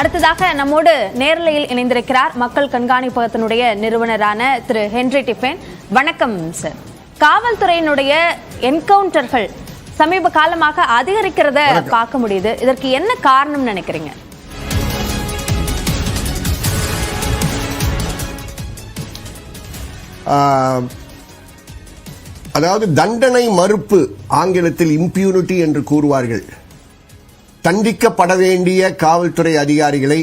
அடுத்ததாக நம்மோடு நேரலையில் இணைந்திருக்கிறார் மக்கள் கண்காணிப்பகத்தினுடைய நிறுவனரான திரு ஹென்ரி டிஃபேன். வணக்கம் சார். காவல்துறையினுடைய என்கவுண்டர்கள் சமீப காலமாக அதிகரிக்கிறத பார்க்க முடியுது. இதற்கு என்ன காரணம் நினைக்கிறீங்க? அதாவது தண்டனை மறுப்பு ஆங்கிலத்தில் இம்பியூனிட்டி என்று கூறுவார்கள். தண்டிக்கப்பட வேண்டிய காவல்துறை அதிகாரிகளை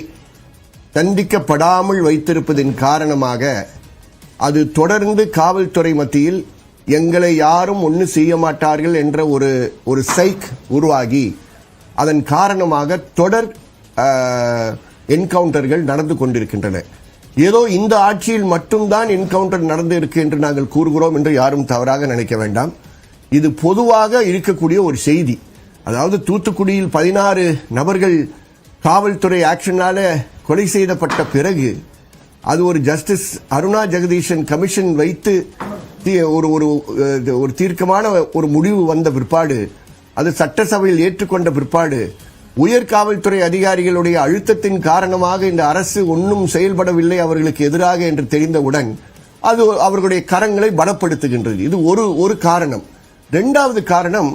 தண்டிக்கப்படாமல் வைத்திருப்பதின் காரணமாக அது தொடர்ந்து காவல்துறை மத்தியில் எங்களை யாரும் ஒன்று செய்ய மாட்டார்கள் என்ற ஒரு ஒரு சைக் உருவாகி அதன் காரணமாக தொடர் என்கவுண்டர்கள் நடந்து கொண்டிருக்கின்றன. ஏதோ இந்த ஆட்சியில் மட்டும்தான் என்கவுண்டர் நடந்து இருக்கு என்று நாங்கள் கூறுகிறோம் என்று யாரும் தவறாக நினைக்க வேண்டாம். இது பொதுவாக இருக்கக்கூடிய ஒரு செய்தி. அதாவது தூத்துக்குடியில் பதினாறு நபர்கள் காவல்துறை ஆக்ஷனால கொலை செய்யப்பட்ட பிறகு அது ஒரு ஜஸ்டிஸ் அருணா ஜெகதீஷன் கமிஷன் வைத்து ஒரு ஒரு ஒரு தீர்க்கமான ஒரு முடிவு வந்த பிற்பாடு அது சட்டசபையில் ஏற்றுக்கொண்ட பிற்பாடு உயர் காவல்துறை அதிகாரிகளுடைய அழுத்தத்தின் காரணமாக இந்த அரசு ஒன்றும் செயல்படவில்லை அவர்களுக்கு எதிராக என்று தெரிந்தவுடன் அது அவர்களுடைய கரங்களை பலப்படுத்துகின்றது. இது ஒரு ஒரு காரணம். இரண்டாவது காரணம்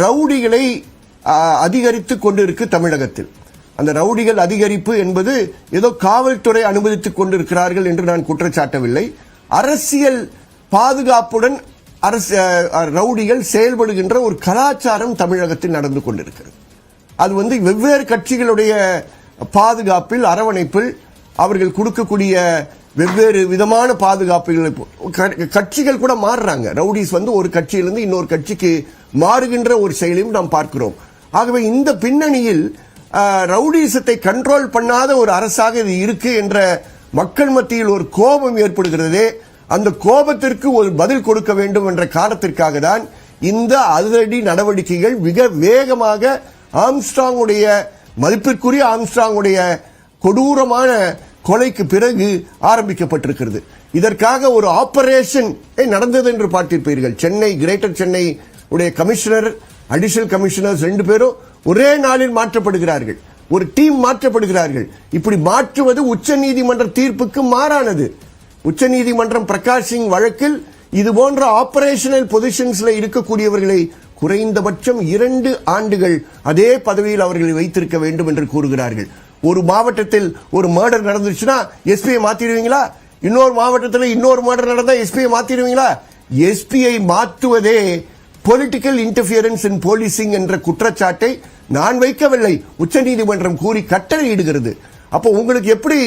ரவுடிகளை அதிகரித்து கொண்டிருக்கு தமிழகத்தில். அந்த ரவுடிகள் அதிகரிப்பு என்பது ஏதோ காவல்துறை அனுமதித்துக் கொண்டிருக்கிறார்கள் என்று நான் குற்றச்சாட்டவில்லை. அரசியல் பாதுகாப்புடன் அரசு ரவுடிகள் செயல்படுகின்ற ஒரு கலாச்சாரம் தமிழகத்தில் நடந்து கொண்டிருக்கிறது. அது வந்து வெவ்வேறு கட்சிகளுடைய பாதுகாப்பில் அரவணைப்பில் அவர்கள் கொடுக்கக்கூடிய வெவ்வேறு விதமான பாதுகாப்புகள் க- கட்சிகள் கூட மாறுறாங்க. ரவுடிஸ் வந்து ஒரு கட்சியிலிருந்து இன்னொரு கட்சிக்கு மாறுகின்ற ஒரு செயலையும் நாம் பார்க்கிறோம். ஆகவே இந்த பின்னணியில் ரவுடிசத்தை கண்ட்ரோல் பண்ணாத ஒரு அரசாக இது இருக்கு என்ற மக்கள் மத்தியில் ஒரு கோபம் ஏற்படுகிறதே. அந்த கோபத்திற்கு ஒரு பதில் கொடுக்க வேண்டும் என்ற காரணத்திற்காக தான் இந்த அதிரடி நடவடிக்கைகள் மிக வேகமாக ஆம்ஸ்ட்ராங்குடைய மதிப்பிற்குரிய ஆம்ஸ்ட்ராங்குடைய கொடூரமான கொலைக்கு பிறகு ஆரம்பிக்கப்பட்டிருக்கிறது. இதற்காக ஒரு ஆபரேஷன் நடந்தது என்று பார்த்திருப்பீர்கள். சென்னை கிரேட்டர் சென்னை உடைய கமிஷனர் அடிஷனல் கமிஷனர்ஸ் ரெண்டு பேரும் ஒரே நாளில் மாற்றப்படுகிறார்கள். ஒரு டீம் மாற்றப்படுகிறார்கள். இப்படி மாற்றுவது உச்ச நீதிமன்ற தீர்ப்புக்கு மாறானது. உச்ச நீதிமன்றம் பிரகாஷ் சிங் வழக்கில் இது போன்ற ஆபரேஷனல் பொசிஷன்ஸ்ல இருக்கக்கூடியவர்களை குறைந்தபட்சம் இரண்டு ஆண்டுகள் அதே பதவியில் அவர்களை வைத்திருக்க வேண்டும் என்று கூறுகிறார்கள். ஒரு மாவட்டத்தில் ஒரு மர்டர் நடந்துச்சுன்னா எஸ்பியை மாத்திடுவீங்களா? இன்னொரு மாவட்டத்தில் இன்னொரு மர்டர் நடந்தா எஸ்பியை மாத்திடுவீங்களா? எஸ்பியை மாற்றுவதே பொலிட்டிக்கல் இன்டர்பியரன்ஸ் இன் போலீசிங் என்ற குற்றச்சாட்டை நான் வைக்கவில்லை. உச்சநீதிமன்றம் கூறி கட்டளையிடுகிறது. அப்போ உங்களுக்கு எப்படி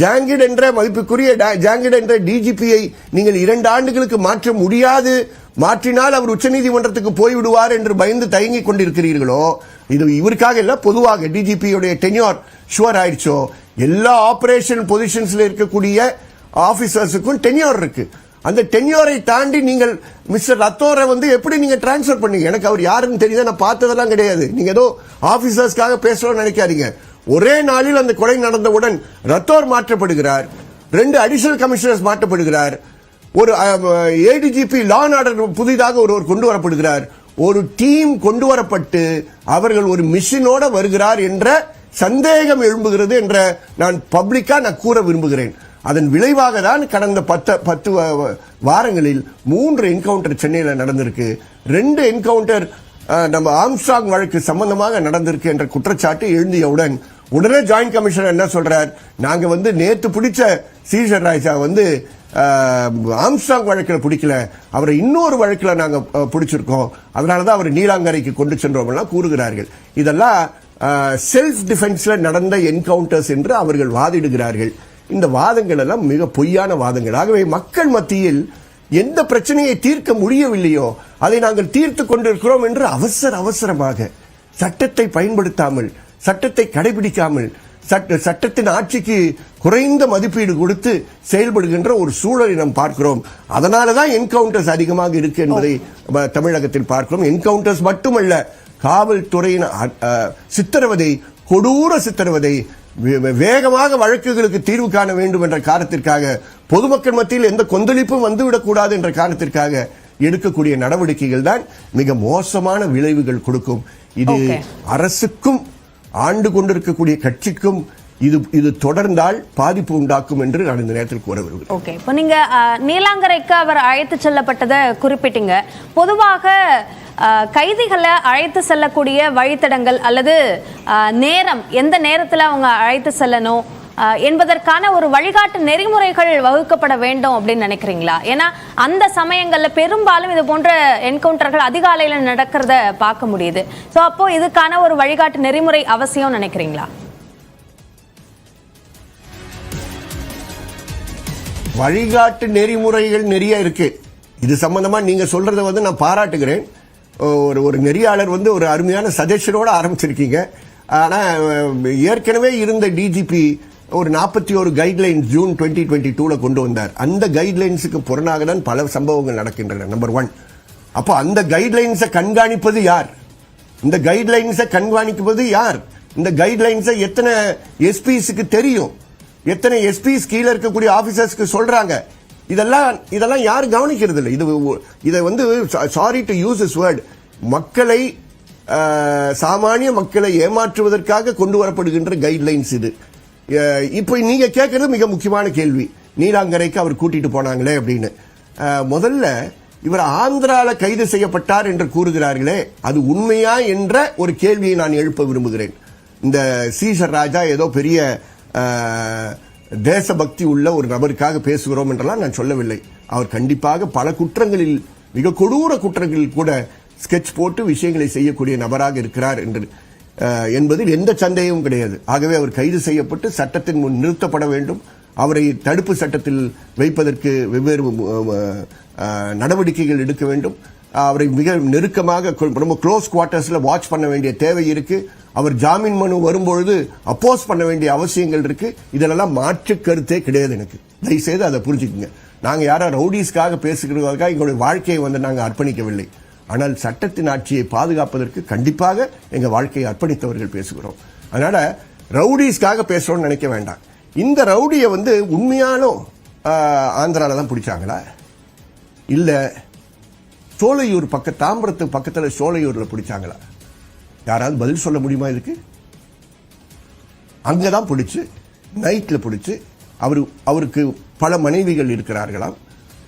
ஜாங்கிட் என்ற மதிப்புக்குரிய ஜாங்கிட் என்ற டிஜிபியை நீங்கள் இரண்டு ஆண்டுகளுக்கு மாற்ற முடியாது மாற்றினால் அவர் உச்சநீதிமன்றத்துக்கு போய்விடுவார் என்று பயந்து தயங்கிக் கொண்டிருக்கிறீர்களோ? இது இவருக்காக இல்ல பொதுவாக டிஜிபியுடைய டென்யூர் ஷுவர் ஆயிடுச்சோ? எல்லா ஆபரேஷன் பொசிஷன்ஸ்ல இருக்கக்கூடிய ஆபீசர்ஸுக்கும் டென்யூர் இருக்கு. அந்த டென்யூரை தாண்டி நீங்கள் மிஸ்டர் ரத்தோரை வந்து எப்படி நீங்க டிரான்ஸ்ஃபர் பண்ணீங்க? எனக்கு அவர் யாருன்னு தெரியுது நான் பார்த்ததெல்லாம் கிடையாது. நீங்க ஏதோ ஆபீசர்ஸ்க்காக பேசணும்னு நினைக்காதீங்க. ஒரே நாளில் அந்த கொலை நடந்தவுடன் ரத்தோர் மாற்றப்படுகிறார். ரெண்டு அடிஷனல் கமிஷனர்ஸ் மாற்றப்படுகிறார். ஒரு ஏடிஜிபி லா ஆர்டர் புதிதாக ஒருவர் கொண்டு வரப்படுகிறார். ஒரு டீம் கொண்டு வரப்பட்டு அவர்கள் ஒரு மிஷினோட வருகிறார் என்ற சந்தேகம் எழும்புகிறது என்ற நான் பப்ளிக்கா நான் கூற விரும்புகிறேன். அதன் விளைவாக தான் கடந்த பத்து பத்து வாரங்களில் மூன்று என்கவுண்டர் சென்னையில் நடந்திருக்கு. ரெண்டு என்கவுண்டர் நம்ம ஆம்ஸ்டாங் வழக்கு சம்பந்தமாக நடந்திருக்கு என்ற குற்றச்சாட்டு எழுந்தியவுடன் உடனே ஜாயிண்ட் கமிஷனர் என்ன சொல்றார்? நாங்க வந்து நேத்து பிடிச்ச சீசர் ராஜா வந்து ஆம்ஸ்டாங் வழக்கில் பிடிக்கல. அவரை இன்னொரு வழக்கில் நாங்க பிடிச்சிருக்கோம் பிடிச்சிருக்கோம். அதனாலதான் அவர் நீலாங்கரைக்கு கொண்டு சென்றோம் கூறுகிறார்கள். இதெல்லாம் செல்ஃப் டிஃபென்ஸ்ல நடந்த என்கவுண்டர்ஸ் என்று அவர்கள் வாதிடுகிறார்கள். இந்த வாதங்கள் எல்லாம் மிக பொய்யான வாதங்கள். ஆகவே மக்கள் மத்தியில் எந்த பிரச்சனையை தீர்க்க முடியவில்லையோ அதை நாங்கள் தீர்த்து கொண்டிருக்கிறோம் என்று அவசர அவசரமாக சட்டத்தை பயன்படுத்தாமல் சட்டத்தை கடைபிடிக்காமல் சட்ட சட்டத்தின் ஆட்சிக்கு குறைந்த மதிப்பீடு கொடுத்து செயல்படுகின்ற ஒரு சூழலை நாம் பார்க்கிறோம். அதனால தான் என்கவுண்டர்ஸ் அதிகமாக இருக்கு என்பதை தமிழகத்தில் பார்க்கிறோம். என்கவுண்டர்ஸ் மட்டுமல்ல காவல்துறையின் சித்திரவதை கொடூர சித்திரவதை வேகமாக வழக்குகளுக்கு தீர்வு காண வேண்டும் என்ற காரணத்திற்காக பொதுமக்கள் மத்தியில் எந்த கொந்தளிப்பும் வந்துவிடக்கூடாது என்ற காரணத்திற்காக எடுக்கக்கூடிய நடவடிக்கைகள் தான் மிக மோசமான விளைவுகள் கொடுக்கும் இது. அரசுக்கும் ஆண்டு கொண்டிருக்கக்கூடிய கட்சிக்கும் இது இது தொடர்ந்தால் பாதிப்பு உண்டாக்கும் என்று நான் இந்த நேரத்தில் கூற விரும்புகிறேன். ஓகே இப்போ நீங்க நீலாங்கரைக்கு அவர் அழைத்து செல்லப்பட்டதை குறிப்பிட்டீங்க. பொதுவாக கைதிகளை அழைத்து செல்லக்கூடிய வழித்தடங்கள் அல்லது நேரம் எந்த நேரத்தில் அவங்க அழைத்து செல்லணும் என்பதற்கான ஒரு வழிகாட்டு நெறிமுறைகள் வகுக்கப்பட வேண்டும் அப்படின்னு நினைக்கிறீங்களா? ஏன்னா அந்த சமயங்களில் பெரும்பாலும் இது போன்ற என்கவுண்டர்கள் அதிகாலையில் நடக்கிறத பார்க்க முடியுது. ஸோ அப்போ இதுக்கான ஒரு வழிகாட்டு நெறிமுறை அவசியம் நினைக்கிறீங்களா? வழிகாட்டு நெறிமுறைகள் நிறைய இருக்கு. இது சம்பந்தமா நீங்க சொல்றதை வந்து நான் பாராட்டுகிறேன். ஒரு ஒரு நெறியாளர் வந்து ஒரு அருமையான சஜஷனோட ஆரம்பிச்சிருக்கீங்க. ஆனா ஏற்கனவே இருந்த டிஜிபி ஒரு நாற்பத்தி ஒரு கைட்லைன்ஸ் ஜூன் டுவெண்ட்டி டுவெண்ட்டி டூல கொண்டு வந்தார். அந்த கைட்லைன்ஸுக்கு புறனாக தான் பல சம்பவங்கள் நடக்கின்றன நம்பர் ஒன் அப்போ அந்த கைட்லைன்ஸை கண்காணிப்பது யார்? இந்த கைட்லைன்ஸை கண்காணிப்பது யார்? இந்த கைட்லைன்ஸை எத்தனை எஸ்பிஸுக்கு தெரியும்? எத்தனை எஸ்பிஸ் கீழே இருக்கக்கூடிய ஆபீசர்ஸ்க்கு சொல்றாங்க. இதெல்லாம் இதெல்லாம் யாரும் கவனிக்கிறது இல்லை இது இதை வந்து sorry to use is word மக்களை சாமானிய மக்களை ஏமாற்றுவதற்காக கொண்டு வரப்படுகின்ற கைட்லைன்ஸ் இது. இப்போ நீங்க கேட்கறது மிக முக்கியமான கேள்வி. நீலாங்கரைக்கு அவர் கூட்டிட்டு போனாங்களே அப்படின்னு. முதல்ல இவர் ஆந்திரால கைது செய்யப்பட்டார் என்று கூறுகிறார்களே அது உண்மையா என்ற ஒரு கேள்வியை நான் எழுப்ப விரும்புகிறேன். இந்த சீசர் ராஜா ஏதோ பெரிய தேசபக்தி உள்ள ஒரு நபருக்காக பேசுகிறோம் என்றெல்லாம் நான் சொல்லவில்லை. அவர் கண்டிப்பாக பல குற்றங்களில் மிக கொடூர குற்றங்களில் கூட ஸ்கெட்ச் போட்டு விஷயங்களை செய்யக்கூடிய நபராக இருக்கிறார் என்று என்பதில் எந்த சந்தேகமும் கிடையாது. ஆகவே அவர் கைது செய்யப்பட்டு சட்டத்தின் முன் நிறுத்தப்பட வேண்டும். அவரை தடுப்பு சட்டத்தில் வைப்பதற்கு வெவ்வேறு நடவடிக்கைகள் எடுக்க வேண்டும். அவரை மிக நெருக்கமாக ரொம்ப க்ளோஸ் குவார்ட்டர்ஸில் வாட்ச் பண்ண வேண்டிய தேவை இருக்கு. அவர் ஜாமீன் மனு வரும்பொழுது அப்போஸ் பண்ண வேண்டிய அவசியங்கள் இருக்கு. இதெல்லாம் மாற்று கருத்தே கிடையாது எனக்கு. தயவுசெய்து அதை புரிஞ்சுக்குங்க. நாங்கள் யாரோ ரவுடிஸ்க்காக பேசுகிறதுக்காக எங்களுடைய வாழ்க்கையை வந்து நாங்கள் அர்ப்பணிக்கவில்லை. ஆனால் சட்டத்தின் ஆட்சியை பாதுகாப்பதற்கு கண்டிப்பாக எங்கள் வாழ்க்கையை அர்ப்பணித்தவர்கள் பேசுகிறோம். அதனால ரவுடிஸ்க்காக பேசுகிறோம்னு நினைக்க வேண்டாம். இந்த ரவுடியை வந்து உண்மையாலும் ஆந்திராவில் ஆந்திரால தான் பிடிச்சாங்களா? இல்லை சோலையூர் பக்க தாம்பரத்து பக்கத்தில் சோலையூரில் பிடிச்சாங்களா? யாராவது பதில் சொல்ல முடியுமா இதுக்கு? அங்கதான் பிடிச்சி நைட்டில் பிடிச்சி அவர் அவருக்கு பல மனைவிகள் இருக்கிறார்களாம்.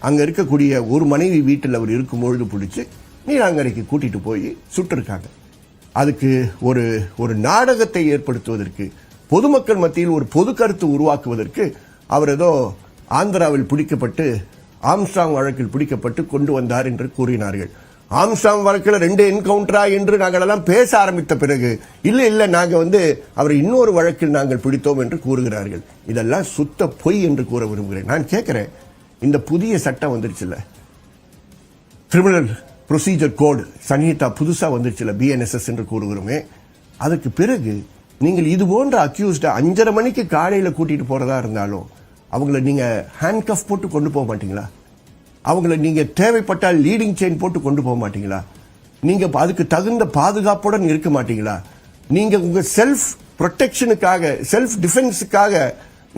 அங்கே இருக்கக்கூடிய ஒரு மனைவி வீட்டில் அவர் இருக்கும்பொழுது பிடிச்சி நீலாங்கரைக்கு கூட்டிட்டு போய் சுட்டிருக்காங்க. அதுக்கு ஒரு ஒரு நாடகத்தை ஏற்படுத்துவதற்கு பொதுமக்கள் மத்தியில் ஒரு பொது கருத்து உருவாக்குவதற்கு அவர் ஏதோ ஆந்திராவில் பிடிக்கப்பட்டு ஆம்சாங் வழக்கில் பிடிக்கப்பட்டு கொண்டு வந்தார் என்று கூறினார்கள். ஆம்சாங் வழக்கில் ரெண்டு என்கவுண்டரா என்று நாங்கள் எல்லாம் பேச ஆரம்பித்த பிறகு இல்லை இல்லை நாங்கள் வந்து அவரை இன்னொரு வழக்கில் நாங்கள் பிடித்தோம் என்று கூறுகிறார்கள். இதெல்லாம் சுத்த பொய் என்று கூற விரும்புகிறேன். நான் கேட்கிறேன் இந்த புதிய சட்டம் வந்துருச்சுல்ல? கிரிமினல் ப்ரொசீஜர் கோடு சன்ஹிதா புதுசாக வந்துருச்சுல பிஎன்எஸ்எஸ் என்று கூறுகிறோமே அதுக்கு பிறகு நீங்கள் இது போன்ற அக்யூஸ்ட அஞ்சரை மணிக்கு காலையில் கூட்டிட்டு போறதா இருந்தாலும் அவங்கள நீங்கள் ஹேண்ட் கஃப் போட்டு கொண்டு போக மாட்டீங்களா? அவங்கள நீங்கள் தேவைப்பட்டால் லீடிங் செயின் போட்டு கொண்டு போக மாட்டீங்களா? நீங்கள் அதுக்கு தகுந்த பாதுகாப்புடன் இருக்க மாட்டீங்களா? நீங்கள் உங்கள் செல்ஃப் ப்ரொடெக்ஷனுக்காக செல்ஃப் டிஃபென்ஸுக்காக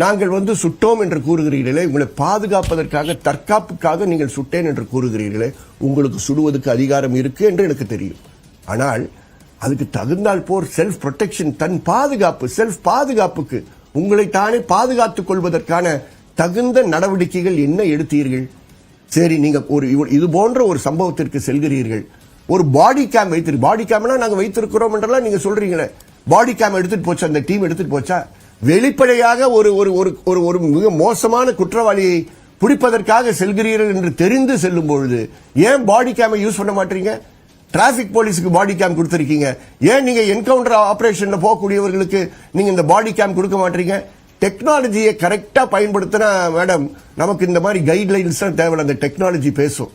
நாங்கள் வந்து சுட்டோம் என்று கூறுகிறீர்களே உங்களை பாதுகாப்பதற்காக தற்காப்புக்காக நீங்கள் சுட்டேன் என்று கூறுகிறீர்களே உங்களுக்கு சுடுவதற்கு அதிகாரம் இருக்கு என்று எனக்கு தெரியும். ஆனால் அதுக்கு தகுந்தால் போர் செல்ஃப் ப்ரொடெக்ஷன் தன் பாதுகாப்பு செல்ஃப் பாதுகாப்புக்கு உங்களை தானே பாதுகாத்துக் கொள்வதற்கான தகுந்த நடவடிக்கைகள் என்ன எடுத்தீர்கள்? சரி நீங்க ஒரு இது போன்ற ஒரு சம்பவத்திற்கு செல்கிறீர்கள். ஒரு பாடி கேம் வைத்திரு பாடி கேம்னா நாங்க வைத்திருக்கிறோம் என்றெல்லாம் நீங்க சொல்றீங்களே. பாடி கேம் எடுத்துட்டு போச்சா? அந்த டீம் எடுத்துட்டு போச்சா? வெளிப்படையாக ஒரு ஒரு ஒரு ஒரு ஒரு மிக மோசமான குற்றவாளியை பிடிப்பதற்காக செல்கிறீர்கள் என்று தெரிந்து செல்லும் பொழுது ஏன் பாடி கேமை யூஸ் பண்ண மாட்டீங்க? டிராபிக் போலீஸுக்கு பாடி கேம் கொடுத்திருக்கீங்க. ஏன் நீங்க என்கவுண்டர் ஆபரேஷன்ல போகக்கூடியவர்களுக்கு நீங்க இந்த பாடி கேம் கொடுக்க மாட்டீங்க? டெக்னாலஜியை கரெக்டா பயன்படுத்தினா மேடம் நமக்கு இந்த மாதிரி கைட்லைன்ஸ் தான் தேவை அந்த டெக்னாலஜி பேசும்.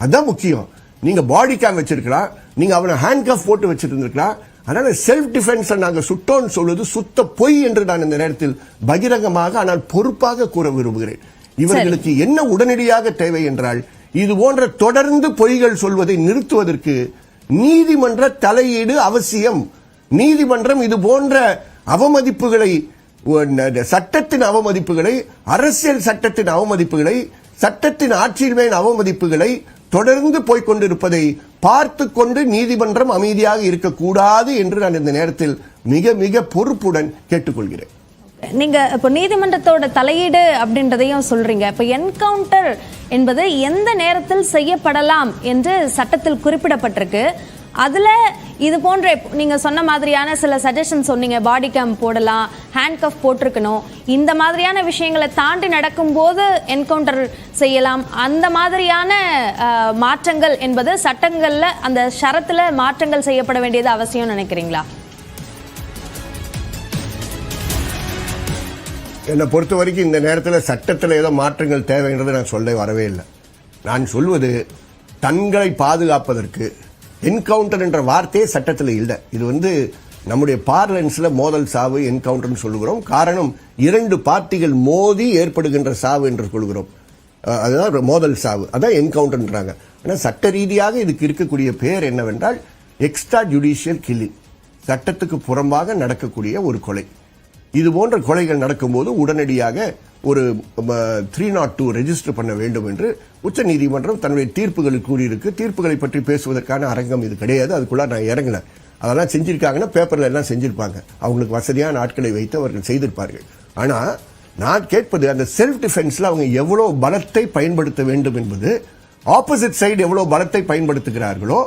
அதான் முக்கியம். நீங்க பாடி கேம் வச்சிருக்கலாம். நீங்க அவனை ஹேண்ட் கஃப் போட்டு வச்சிருந்திருக்கலாம். அதனால செல்ஃப் டிஃபென்ஸ் நாங்க சுட்டோன்னு சொல்வது சுத்த பொய் என்று நான் இந்த நேரத்தில் பகிரங்கமாக ஆனால் பொறுப்பாக கூற விரும்புகிறேன். இவர்களுக்கு என்ன உடனடியாக தேவை என்றால் இது போன்ற தொடர்ந்து பொய்கள் சொல்வதை நிறுத்துவதற்கு நீதிமன்ற தலையீடு அவசியம். நீதிமன்றம் இது போன்ற அவமதிப்புகளை சட்டத்தின் அவமதிப்புகளை அரசியல் சட்டத்தின் அவமதிப்புகளை சட்டத்தின் ஆட்சியின் அவமதிப்புகளை தொடர்ந்து போய்க் கொண்டிருப்பதை பார்த்து கொண்டு நீதிமன்றம் அமைதியாக இருக்கக்கூடாது என்று நான் இந்த நேரத்தில் மிக மிக பொறுப்புடன் கேட்டுக்கொள்கிறேன். நீங்க இப்போ நீதிமன்றத்தோட தலையீடு அப்படின்றதையும் சொல்றீங்க. இப்போ என்கவுண்டர் என்பது எந்த நேரத்தில் செய்யப்படலாம் என்று சட்டத்தில் குறிப்பிடப்பட்டிருக்கு. அதுல இது போன்ற நீங்கள் நீங்க சொன்ன மாதிரியான சில சஜஷன் சொன்னீங்க. பாடி கேம் போடலாம் ஹேண்ட் கஃப் போட்டிருக்கணும். இந்த மாதிரியான விஷயங்களை தாண்டி நடக்கும்போது என்கவுண்டர் செய்யலாம். அந்த மாதிரியான மாற்றங்கள் என்பது சட்டங்கள்ல அந்த ஷரத்துல மாற்றங்கள் செய்யப்பட வேண்டியது அவசியம் நினைக்கிறீங்களா? என்னை பொறுத்த வரைக்கும் இந்த நேரத்தில் சட்டத்தில் ஏதோ மாற்றங்கள் தேவைன்றது நான் சொல்ல வரவே இல்லை. நான் சொல்வது தங்களை பாதுகாப்பதற்கு என்கவுண்டர் என்ற வார்த்தையே சட்டத்தில் இல்லை. இது வந்து நம்முடைய பார்லன்ஸில் மோதல் சாவு என்கவுண்டர்னு சொல்லுகிறோம். காரணம் இரண்டு பார்ட்டிகள் மோதி ஏற்படுகின்ற சாவு என்று சொல்கிறோம் அதுதான் மோதல் சாவு. அதான் என்கவுண்டர்ன்றாங்க ஆனால் சட்ட ரீதியாக இதுக்கு இருக்கக்கூடிய பெயர் என்னவென்றால் எக்ஸ்ட்ரா ஜுடிஷியல் கில்லிங் சட்டத்துக்கு புறம்பாக நடக்கக்கூடிய ஒரு கொலை. இது போன்ற கொலைகள் நடக்கும்போது உடனடியாக ஒரு த்ரீ நாட் டூ ரெஜிஸ்டர் பண்ண வேண்டும் என்று உச்சநீதிமன்றம் தன்னுடைய தீர்ப்புகளில் கூறியிருக்கு. தீர்ப்புகளை பற்றி பேசுவதற்கான அரங்கம் இது கிடையாது. அதுக்குள்ள நான் இறங்கினேன் அதெல்லாம் செஞ்சிருக்காங்கன்னா பேப்பர்ல எல்லாம் செஞ்சிருப்பாங்க. அவங்களுக்கு வசதியான ஆட்களை வைத்து அவர்கள் செய்திருப்பார்கள். ஆனா நான் கேட்பது அந்த செல்ஃப் டிஃபென்ஸ்ல அவங்க எவ்வளவு பலத்தை பயன்படுத்த வேண்டும் என்பது ஆப்போசிட் சைடு எவ்வளவு பலத்தை பயன்படுத்துகிறார்களோ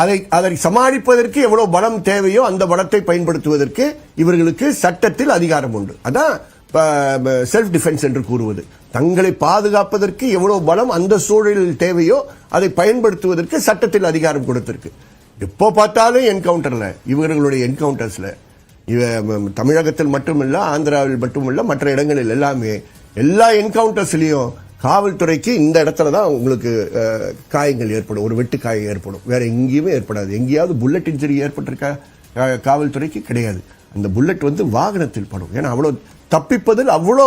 அதை அதை சமாளிப்பதற்கு எவ்வளவு பலம் தேவையோ அந்த பலத்தை பயன்படுத்துவதற்கு இவர்களுக்கு சட்டத்தில் அதிகாரம் உண்டு. அதான் செல்ஃப் டிஃபென்ஸ் என்று கூறுவது. தங்களை பாதுகாப்பதற்கு எவ்வளவு பலம் அந்த சூழலில் தேவையோ அதை பயன்படுத்துவதற்கு சட்டத்தில் அதிகாரம் கொடுத்திருக்கு. எப்போ பார்த்தாலும் என்கவுண்டர்ல இவர்களுடைய என்கவுண்டர்ஸ்ல. இவ தமிழகத்தில் மட்டுமில்ல ஆந்திராவில் மட்டுமில்ல மற்ற இடங்களில் எல்லாமே எல்லா என்கவுண்டர்ஸ்லயும் காவல்துறைக்கு இந்த இடத்துல தான் உங்களுக்கு காயங்கள் ஏற்படும். ஒரு வெட்டு காயம் ஏற்படும். வேற எங்கேயுமே ஏற்படாது. எங்கேயாவது புல்லட் இன்ஜுரி ஏற்பட்டிருக்கா காவல்துறைக்கு? கிடையாது. அந்த புல்லட் வந்து வாகனத்தில் படும். ஏன்னா அவ்வளோ தப்பிப்பதில் அவ்வளோ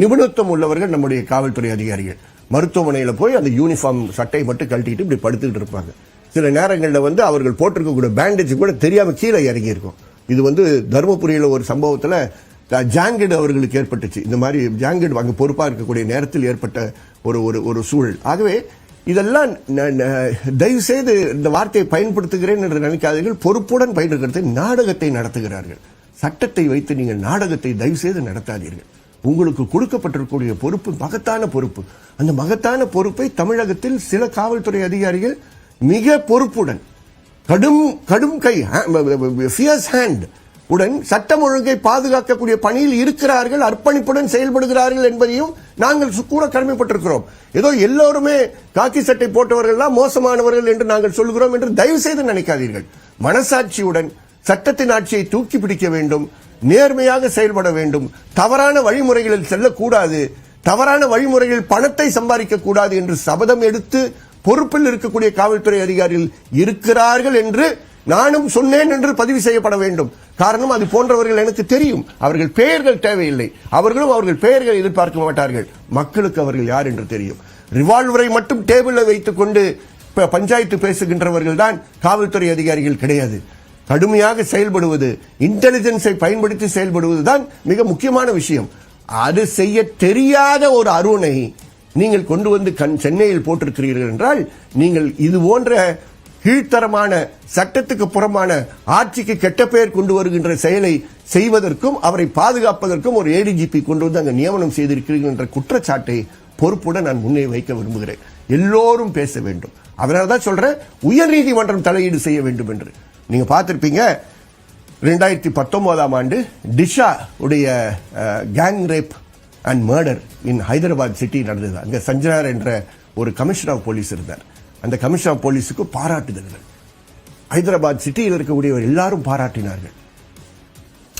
நிபுணத்துவம் உள்ளவர்கள் நம்முடைய காவல்துறை அதிகாரிகள். மருத்துவமனையில் போய் அந்த யூனிஃபார்ம் சட்டையை மட்டும் கழட்டிட்டு இப்படி படுத்துக்கிட்டு இருப்பாங்க. சில நேரங்களில் வந்து அவர்கள் போட்டிருக்கக்கூடிய பேண்டேஜ் கூட தெரியாமல் கீழே இறங்கியிருக்கும். இது வந்து தருமபுரியில் ஒரு சம்பவத்தில் ஜாங்கிடு அவர்களுக்கு ஏற்பட்டுச்சு. இந்த மாதிரி ஜாங்கிடு அங்கே பொறுப்பாக இருக்கக்கூடிய நேரத்தில் ஏற்பட்ட ஒரு ஒரு ஒரு சூழல். ஆகவே இதெல்லாம் ந- ந- தயவு செய்து இந்த வார்த்தையை பயன்படுத்துகிறேன் என்று நினைக்காதீர்கள். பொறுப்புடன் பயன்படுத்தி நாடகத்தை நடத்துகிறார்கள். சட்டத்தை வைத்து நீங்கள் நாடகத்தை தயவு செய்து நடத்தாதீர்கள். உங்களுக்கு கொடுக்கப்பட்டிருக்கக்கூடிய பொறுப்பு மகத்தான பொறுப்பு. அந்த மகத்தான பொறுப்பை தமிழகத்தில் சில காவல்துறை அதிகாரிகள் மிக பொறுப்புடன் கடும் கடும் கை ஃபியர்ஸ் ஹேண்ட் உடன் சட்டம் ஒழுங்கை பாதுகாக்கக்கூடிய பணியில் இருக்கிறார்கள் அர்ப்பணிப்புடன் செயல்படுகிறார்கள் என்பதையும் நாங்கள் சு- கூட கடமைப்பட்டிருக்கிறோம். ஏதோ எல்லோருமே காக்கி சட்டை போட்டவர்கள்லாம் மோசமானவர்கள் என்று நாங்கள் சொல்கிறோம் என்று தயவு செய்து நினைக்காதீர்கள். மனசாட்சியுடன் சட்டத்தின் ஆட்சியை தூக்கி பிடிக்க வேண்டும் நேர்மையாக செயல்பட வேண்டும். தவறான வழிமுறைகளில் செல்லக்கூடாது. தவறான வழிமுறைகளில் பணத்தை சம்பாதிக்க கூடாது என்று சபதம் எடுத்து பொறுப்பில் இருக்கக்கூடிய காவல்துறை அதிகாரிகள் இருக்கிறார்கள் என்று நானும் சொன்னேன் என்று பதிவு செய்யப்பட வேண்டும். காரணம் அது போன்றவர்கள் எனக்கு தெரியும். அவர்கள் பெயர்கள் தேவையில்லை. அவர்களும் அவர்கள் பெயர்கள் எதிர்பார்க்க மாட்டார்கள். மக்களுக்கு அவர்கள் யார் என்று தெரியும். ரிவால்வரை மட்டும் டேபிளில் வைத்துக் கொண்டு பஞ்சாயத்து பேசுகின்றவர்கள் தான் காவல்துறை அதிகாரிகள் கிடையாது. கடுமையாக செயல்படுவது இன்டெலிஜென்ஸை பயன்படுத்தி செயல்படுவதுதான் மிக முக்கியமான விஷயம். அது செய்ய தெரியாத ஒரு அருணை நீங்கள் கொண்டு வந்து கண் சென்னையில் போட்டிருக்கிறீர்கள் என்றால் நீங்கள் இது போன்ற கீழ்த்தரமான சட்டத்துக்கு புறமான ஆட்சிக்கு கெட்ட பெயர் கொண்டு வருகின்ற செயலை செய்வதற்கும் அவரை பாதுகாப்பதற்கும் ஒரு ஏடிஜிபி கொண்டு வந்து அங்கே நியமனம் செய்திருக்கிறீர்கள் என்ற குற்றச்சாட்டை பொறுப்புடன் நான் முன்னே வைக்க விரும்புகிறேன். எல்லோரும் பேச வேண்டும். அதனால தான் சொல்றேன் உயர்நீதிமன்றம் தலையீடு செய்ய வேண்டும் என்று. நீங்க பார்த்திருப்பீங்க ரெண்டாயிரத்தி பத்தொன்பதாம் ஆண்டு டிஷா உடைய gang rape and murder in Hyderabad city நடந்தது. அங்க சஞ்சனார் என்ற ஒரு கமிஷனர் ஆஃப் போலீஸ் இருந்தார். அந்த கமிஷனர் போலீஸுக்கு பாராட்டுதல்கள். ஹைதராபாத் சிட்டியில் இருக்கக்கூடியவர் எல்லாரும் பாராட்டினார்கள்.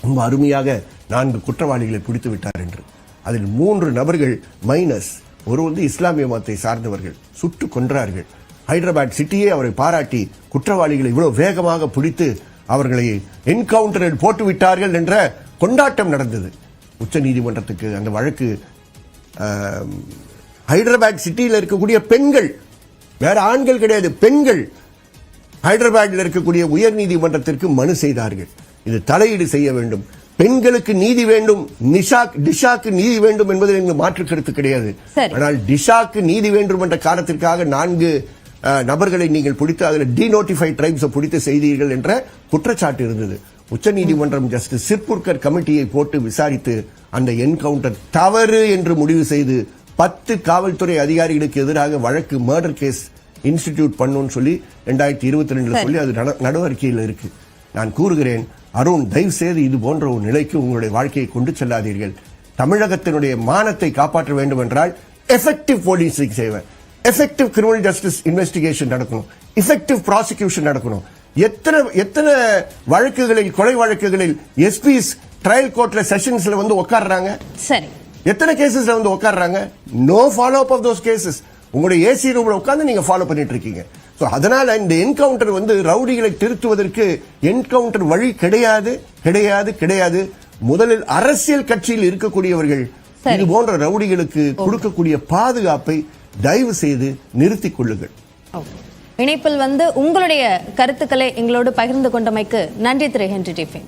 ரொம்ப அருமையாக நான்கு குற்றவாளிகளை பிடித்து விட்டார் என்று. அதில் மூன்று நபர்கள் மைனஸ் ஒரு வந்து இஸ்லாமிய மதத்தை சார்ந்தவர்கள் சுட்டு கொன்றார்கள். ஹைதராபாத் சிட்டியே அவரை பாராட்டி குற்றவாளிகளை இவ்வளவு வேகமாக பிடித்து அவர்களை என்கவுண்டரில் போட்டு விட்டார்கள் என்ற கொண்டாட்டம் நடந்தது. உச்ச நீதிமன்றத்துக்கு அந்த வழக்கு ஹைதராபாத் சிட்டியில் இருக்கக்கூடிய பெண்கள் வேற ஆண்கள் கிடையாது பெண்கள். ஹைதராபாத்தில் இருக்கக்கூடிய உயர் நீதிமன்றத்திற்கு மனு செய்தார்கள். இது தலையீடு செய்ய வேண்டும். பெண்களுக்கு நீதி வேண்டும். நிஷாக் டிஷாக்கு நீதி வேண்டும் என்பதில் எங்களுக்கு மாற்று கருத்து கிடையாது. ஆனால் டிஷாக்கு நீதி வேண்டும் என்ற காரணத்திற்காக நான்கு நபர்களை நீங்கள் பிடித்து அதில் டிநோட்டிஃபை ட்ரைப்ஸ் பிடித்து செய்தீர்கள் என்ற குற்றச்சாட்டு இருந்தது. உச்சநீதிமன்றம் ஜஸ்டிஸ் சிர்புர்கர் கமிட்டியை போட்டு விசாரித்து அந்த என்கவுண்டர் தவறு என்று முடிவு செய்து பத்து காவல்துறை அதிகாரிகளுக்கு எதிராக வழக்கு மர்டர் கேஸ் இன்ஸ்டிடியூட் பண்ணுன்னு சொல்லி ரெண்டாயிரத்தி இருபத்தி ரெண்டுல சொல்லி அது நட- நடவடிக்கையில் இருக்கு. நான் கூறுகிறேன் அருண் தயவு செய்து இது போன்ற ஒரு நிலைக்கு உங்களுடைய வாழ்க்கையை கொண்டு செல்லாதீர்கள். தமிழகத்தினுடைய மானத்தை காப்பாற்ற வேண்டும் என்றால் எஃபெக்டிவ் போலீசிங் செய்வேன் எஃபெக்டிவ் கிரிமினல் ஜஸ்டிஸ் இன்வெஸ்டிகேஷன் நடக்கணும் எஃபெக்டிவ் ப்ராசிக்யூஷன் நடக்கணும். எத்தனை எத்தனை வழக்குகளில் கொலை வழக்குகளில் எஸ்பிஸ் ட்ரையல் கோர்ட்ல செஷன்ஸ்ல வந்து உட்கார்றாங்க சரி. எத்தனை கேசஸ்ல வந்து உட்கார்றாங்க no follow up of those cases உங்களுடைய ஏசி ரூம்ல உட்கார்ந்து நீங்க ஃபாலோ பண்ணிட்டு இருக்கீங்க. சோ அதனால இந்த என்கவுண்டர் வந்து ரவுடிகளை திருத்துவதற்கு என்கவுண்டர் வழி கிடையாது கிடையாது கிடையாது. முதலில் அரசியல் கட்சியில் இருக்கக்கூடியவர்கள். இது போன்ற ரவுடிகளுக்கு கொடுக்கக்கூடிய பாதுகாப்பை தயவு செய்து நிறுத்திக் கொள்ளுங்கள். இணைப்பில் வந்து உங்களுடைய கருத்துக்களை எங்களோடு பகிர்ந்து கொண்டமைக்கு நன்றி திரு. Henry tiffin.